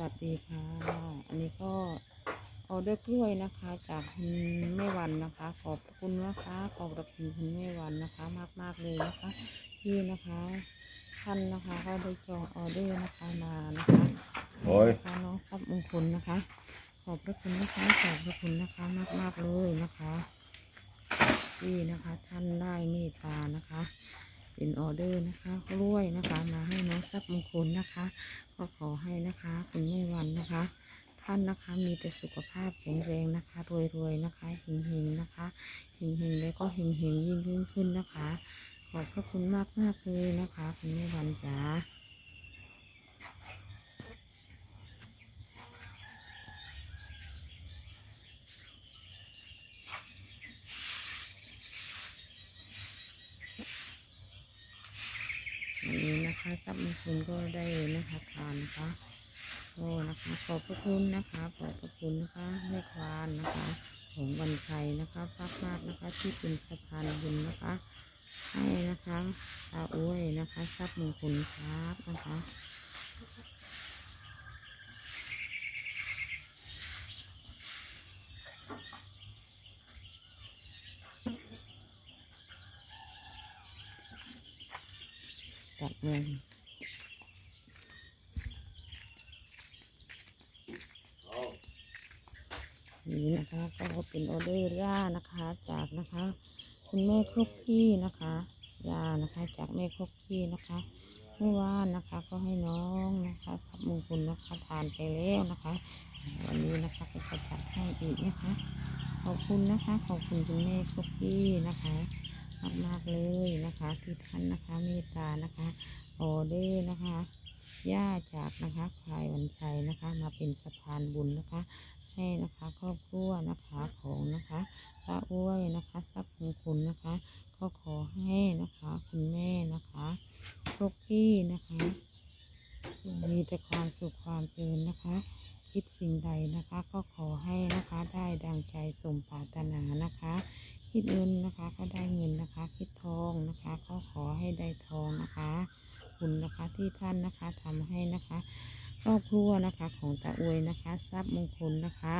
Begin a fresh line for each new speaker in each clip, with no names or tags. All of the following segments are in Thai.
วัสดีค่ะ อันนี้ก็ออเดอร์กล้วยนะคะ จากคุณแม่วันนะคะ ขอบคุณนะคะขอบคุณคุณแม่วันนะคะ มากมากๆเลยนะคะ ที่นะคะท่านนะคะก็ได้จองออเดอร์นะคะมานะคะ
โอ้ย
นะคะน้องทรัพย์มงคลนะคะ ขอบพระคุณนะคะขอบพระคุณนะคะมากมากๆเลยนะคะที่นะคะ ท่านได้เมตตานะคะ เป็น ออเดอร์นะคะกล้วยนะคะ มาให้น้องทรัพย์มงคลนะคะ ก็ขอให้นะคะคุณแม่วันนะคะ ท่านนะคะมีแต่สุขภาพแข็งแรงนะคะ รวยๆนะคะเฮงๆนะคะเฮงๆแล้วก็เฮงๆยิ่งยิ่งขึ้นนะคะ ขอบพระคุณมากมากเลยนะคะ คุณแม่วันจ๋าวั นะคะทรัพย์มงคลก็ได้นะคะทานนะคะโอ้นะคะขอบพระคุณนะคะขอบพระคุณนะคะแม่ควานนะคะ ของวันไทยนะคะมากมากๆนะคะ ที่เป็นสะพานบุญนะคะ ให้นะคะตาอ้วยนะคะทรัพย์มงคลครับนะคะ ตัดเลยนี่นะคะก็เป็นออเดอร์ย่านะคะ จากนะคะ คุณแม่ครบพี่นะคะยานะคะ จากแม่ครบพี่นะคะเมื่อวานนะคะ ก็ให้น้องนะคะทับมงคลนะคะทานไปแล้วนะคะ วันนี้นะคะก็จะจัดให้อีกนะคะ ขอบคุณนะคะ ขอบคุณคุณแม่ครบพี่นะคะ มากๆเลยนะคะที่ท่านนะคะเมตตานะคะออเดอร์นะคะย่าจากนะคะพายวันชัยนะคะ มาเป็นสะพานบุญนะคะ ให้นะคะครอบครัวนะคะของนะคะพระอ้วยนะคะทรัพย์มงคลนะคะ ก็ขอให้นะคะคุณแม่นะคะครบพี่นะคะ มีแต่ความสุขความเจริญนะคะ คิดสิ่งใดนะคะ ก็ขอให้นะคะได้ดังใจสมปรารถนานะคะ คิดเงินนะคะก็ได้เงินนะคะ คิดทองนะคะ ก็ขอให้ได้ทองนะคะคุณนะคะที่ท่านนะคะทำให้นะคะครอบครัวนะคะของตาอวยนะคะทรัพย์มงคลนะคะ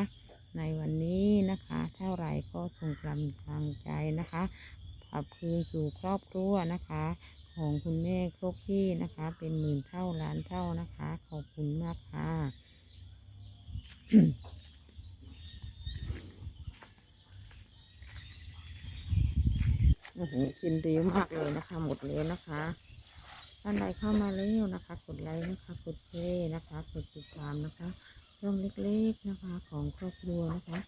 ในวันนี้นะคะ เท่าไหร่ก็ส่งกำลังใจนะคะขับคืนสู่ครอบครัวนะคะ ของคุณแม่ครบพี่นะคะ เป็นหมื่นเท่าล้านเท่านะคะ ขอบคุณมากค่ะ โอ้โห กินดีมากเลยนะคะ หมดเลยนะคะท่านใดเข้ามาแล้วนะคะ กดไลค์นะคะกดแชร์นะคะกดติดตามนะคะช่องเล็กๆนะคะของครอบครัวนะคะ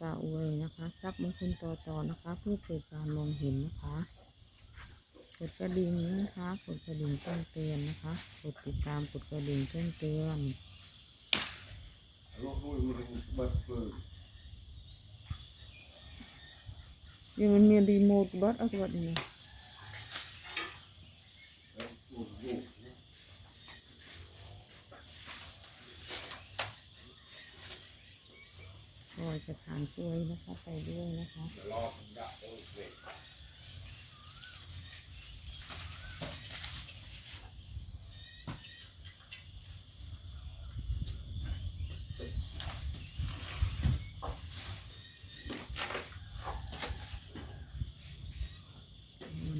ตาอวยนะคะทรัพย์มงคลต่อต่อนะคะเพื่อเกิดการมองเห็นนะคะกดกระดิ่งนะคะกดกระดิ่งแจ้งเตือนนะคะกดติดตามกดกระดิ่งแจ้งเตือน ยังมันมีรีโมทบัตอะไรแบบนี้ก็จะทานกล้วยนะคะไปด้วยนะคะ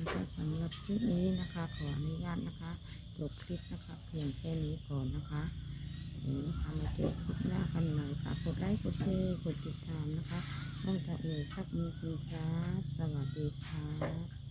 นะคะสำหรับคลิปนี้นะคะ ขออนุญาตนะคะ จบคลิปนะคะเพียงแค่นี้ก่อนนะคะเดี๋ยวนะคะมาเจอคลิปหน้ากันใหม่ค่ะกดไลค์กดแชร์กดติดตามนะคะต้องจะเอ่ยสักมือคุณครับสวัสดีค่ะ